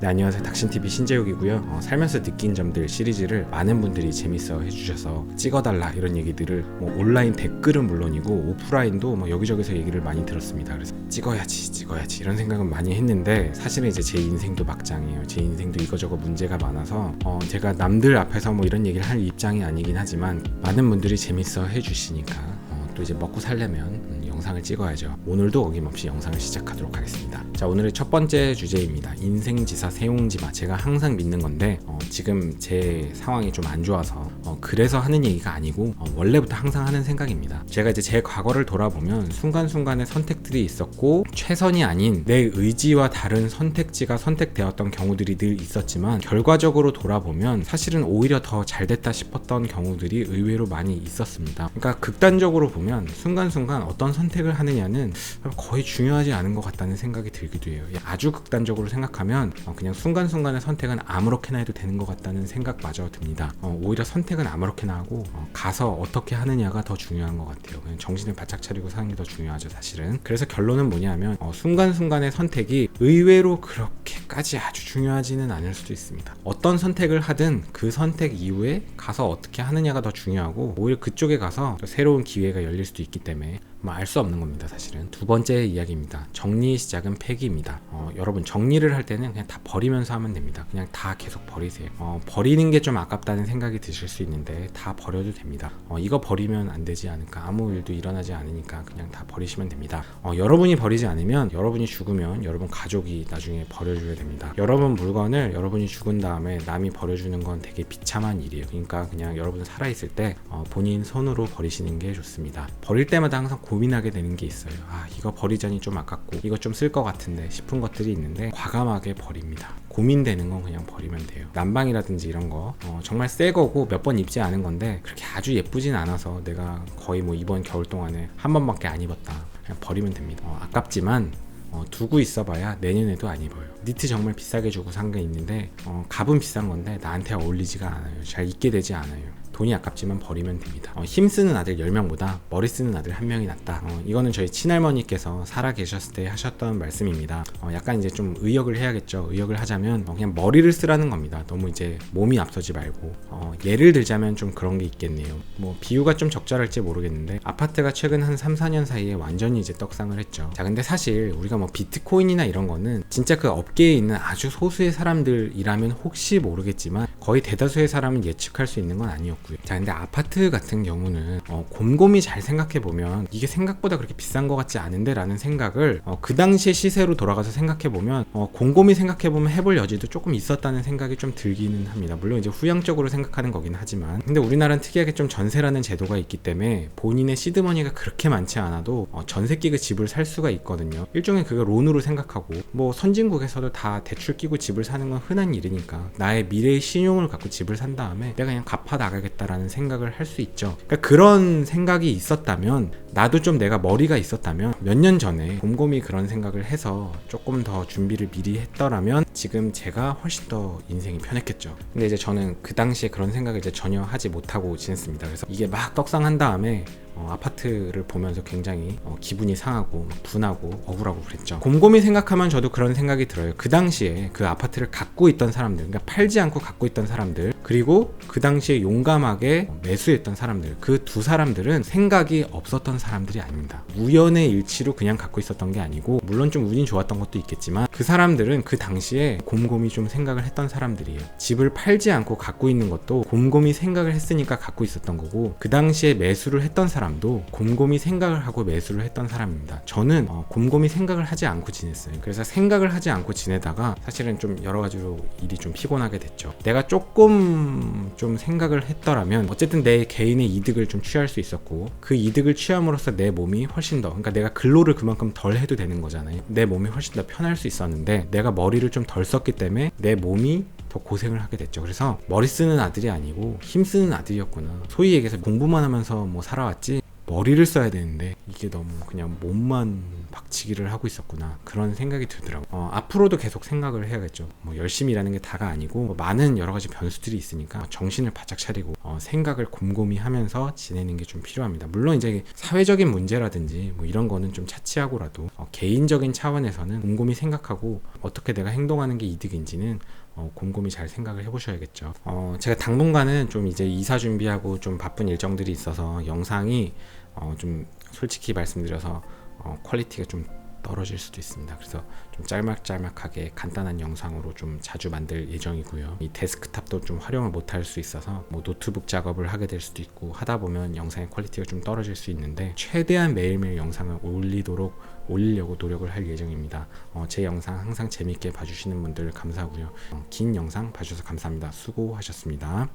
네, 안녕하세요. 닥신TV 신재욱이고요. 어, 살면서 느낀 점들 시리즈를 많은 분들이 재밌어 해주셔서 찍어달라 이런 얘기들을 뭐 온라인 댓글은 물론이고 오프라인도 뭐 여기저기서 얘기를 많이 들었습니다. 그래서 찍어야지, 찍어야지 이런 생각은 많이 했는데 사실은 이제 제 인생도 막장이에요. 제 인생도 이거저거 문제가 많아서 어, 제가 남들 앞에서 뭐 이런 얘기를 할 입장이 아니긴 하지만 많은 분들이 재밌어 해주시니까 어, 또 이제 먹고 살려면 음, 영상을 찍어야죠. 오늘도 어김없이 영상을 시작하도록 하겠습니다. 자, 오늘의 첫 번째 주제입니다. 인생지사 세용지마. 제가 항상 믿는 건데, 어, 지금 제 상황이 좀 안 좋아서, 어, 그래서 하는 얘기가 아니고, 어, 원래부터 항상 하는 생각입니다. 제가 이제 제 과거를 돌아보면 순간순간의 선택들이 있었고, 최선이 아닌 내 의지와 다른 선택지가 선택되었던 경우들이 늘 있었지만, 결과적으로 돌아보면 사실은 오히려 더 잘 됐다 싶었던 경우들이 의외로 많이 있었습니다. 그러니까 극단적으로 보면 순간순간 어떤 선택 을 하느냐는 거의 중요하지 않은 것 같다는 생각이 들기도 해요. 아주 극단적으로 생각하면 어, 그냥 순간순간의 선택은 아무렇게나 해도 되는 것 같다는 생각마저 듭니다. 어, 오히려 선택은 아무렇게나 하고 어, 가서 어떻게 하느냐가 더 중요한 것 같아요. 정신을 바짝 차리고 사는 게 더 중요하죠, 사실은. 그래서 결론은 뭐냐면 어, 순간순간의 선택이 의외로 그렇게까지 아주 중요하지는 않을 수도 있습니다. 어떤 선택을 하든 그 선택 이후에 가서 어떻게 하느냐가 더 중요하고 오히려 그쪽에 가서 또 새로운 기회가 열릴 수도 있기 때문에 뭐 알 수 없는 겁니다 사실은. 두 번째 이야기입니다. 정리의 시작은 폐기입니다. 어, 여러분 정리를 할 때는 그냥 다 버리면서 하면 됩니다. 그냥 다 계속 버리세요. 어, 버리는 게 좀 아깝다는 생각이 드실 수 있는데 다 버려도 됩니다. 어, 이거 버리면 안 되지 않을까. 아무 일도 일어나지 않으니까 그냥 다 버리시면 됩니다. 어, 여러분이 버리지 않으면 여러분이 죽으면 여러분 가족이 나중에 버려줘야 됩니다. 여러분 물건을 여러분이 죽은 다음에 남이 버려주는 건 되게 비참한 일이에요. 그러니까 그냥 여러분 살아있을 때 어, 본인 손으로 버리시는 게 좋습니다. 버릴 때마다 항상 고민하게 되는 게 있어요. 아, 이거 버리자니 좀 아깝고, 이거 좀 쓸 것 같은데 싶은 것들이 있는데, 과감하게 버립니다. 고민되는 건 그냥 버리면 돼요. 난방이라든지 이런 거, 어, 정말 새 거고 몇 번 입지 않은 건데, 그렇게 아주 예쁘진 않아서 내가 거의 뭐 이번 겨울 동안에 한 번밖에 안 입었다. 그냥 버리면 됩니다. 어, 아깝지만, 어, 두고 있어봐야 내년에도 안 입어요. 니트 정말 비싸게 주고 산 게 있는데 어, 값은 비싼 건데 나한테 어울리지가 않아요. 잘 입게 되지 않아요. 돈이 아깝지만 버리면 됩니다. 어, 힘 쓰는 아들 10명보다 머리 쓰는 아들 한 명이 낫다. 어, 이거는 저희 친할머니께서 살아 계셨을 때 하셨던 말씀입니다. 어, 약간 이제 좀 의역을 해야겠죠. 의역을 하자면 어, 그냥 머리를 쓰라는 겁니다. 너무 이제 몸이 앞서지 말고 어, 예를 들자면 좀 그런 게 있겠네요. 뭐 비유가 좀 적절할지 모르겠는데 아파트가 최근 한 3, 4년 사이에 완전히 이제 떡상을 했죠. 자 근데 사실 우리가 뭐 비트코인이나 이런 거는 진짜 그 업계에 있는 아주 소수의 사람들이라면 혹시 모르겠지만 거의 대다수의 사람은 예측할 수 있는 건 아니었고 요. 자, 근데 아파트 같은 경우는 어, 곰곰이 잘 생각해 보면 이게 생각보다 그렇게 비싼 것 같지 않은데라는 생각을 어, 그 당시의 시세로 돌아가서 생각해 보면 어, 곰곰이 생각해 보면 해볼 여지도 조금 있었다는 생각이 좀 들기는 합니다. 물론 이제 후향적으로 생각하는 거긴 하지만, 근데 우리나라는 특이하게 좀 전세라는 제도가 있기 때문에 본인의 시드머니가 그렇게 많지 않아도 어, 전세 끼고 집을 살 수가 있거든요. 일종의 그거 론으로 생각하고 뭐 선진국에서도 다 대출 끼고 집을 사는 건 흔한 일이니까 나의 미래의 신용을 갖고 집을 산 다음에 내가 그냥 갚아 나가겠다 라는 생각을 할 수 있죠. 그러니까 그런 생각이 있었다면 나도 좀 내가 머리가 있었다면 몇 년 전에 곰곰이 그런 생각을 해서 조금 더 준비를 미리 했더라면 지금 제가 훨씬 더 인생이 편했겠죠. 근데 이제 저는 그 당시에 그런 생각을 이제 전혀 하지 못하고 지냈습니다. 그래서 이게 막 떡상한 다음에 어, 아파트를 보면서 굉장히 어, 기분이 상하고 막 분하고 억울하고 그랬죠. 곰곰이 생각하면 저도 그런 생각이 들어요. 그 당시에 그 아파트를 갖고 있던 사람들, 그러니까 팔지 않고 갖고 있던 사람들, 그리고 그 당시에 용감하게 매수했던 사람들, 그 두 사람들은 생각이 없었던 사람들이 아닙니다. 우연의 일치로 그냥 갖고 있었던 게 아니고, 물론 좀 운이 좋았던 것도 있겠지만, 그 사람들은 그 당시에 곰곰이 좀 생각을 했던 사람들이에요. 집을 팔지 않고 갖고 있는 것도 곰곰이 생각을 했으니까 갖고 있었던 거고, 그 당시에 매수를 했던 사람 도 곰곰이 생각을 하고 매수를 했던 사람입니다. 저는 어, 곰곰이 생각을 하지 않고 지냈어요. 그래서 생각을 하지 않고 지내다가 사실은 좀 여러 가지로 일이 좀 피곤하게 됐죠. 내가 조금 좀 생각을 했더라면 어쨌든 내 개인의 이득을 좀 취할 수 있었고 그 이득을 취함으로써 내 몸이 훨씬 더 그러니까 내가 근로를 그만큼 덜 해도 되는 거잖아요. 내 몸이 훨씬 더 편할 수 있었는데 내가 머리를 좀 덜 썼기 때문에 내 몸이 더 고생을 하게 됐죠. 그래서 머리 쓰는 아들이 아니고 힘 쓰는 아들이었구나. 소위 얘기해서 공부만 하면서 뭐 살아왔지 머리를 써야 되는데 이게 너무 그냥 몸만 박치기를 하고 있었구나 그런 생각이 들더라고요. 어, 앞으로도 계속 생각을 해야겠죠. 뭐 열심히 일하는 게 다가 아니고 뭐 많은 여러 가지 변수들이 있으니까 정신을 바짝 차리고 어, 생각을 곰곰이 하면서 지내는 게 좀 필요합니다. 물론 이제 사회적인 문제라든지 뭐 이런 거는 좀 차치하고라도 어, 개인적인 차원에서는 곰곰이 생각하고 어떻게 내가 행동하는 게 이득인지는 어, 곰곰이 잘 생각을 해보셔야겠죠. 어, 제가 당분간은 좀 이제 이사 준비하고 좀 바쁜 일정들이 있어서 영상이 어, 좀 솔직히 말씀드려서 어, 퀄리티가 좀 떨어질 수도 있습니다. 그래서 좀 짤막짤막하게 간단한 영상으로 좀 자주 만들 예정이고요. 이 데스크탑도 좀 활용을 못할 수 있어서 뭐 노트북 작업을 하게 될 수도 있고 하다 보면 영상의 퀄리티가 좀 떨어질 수 있는데 최대한 매일매일 영상을 올리도록 올리려고 노력을 할 예정입니다. 어, 제 영상 항상 재밌게 봐주시는 분들 감사하고요. 어, 긴 영상 봐주셔서 감사합니다. 수고하셨습니다.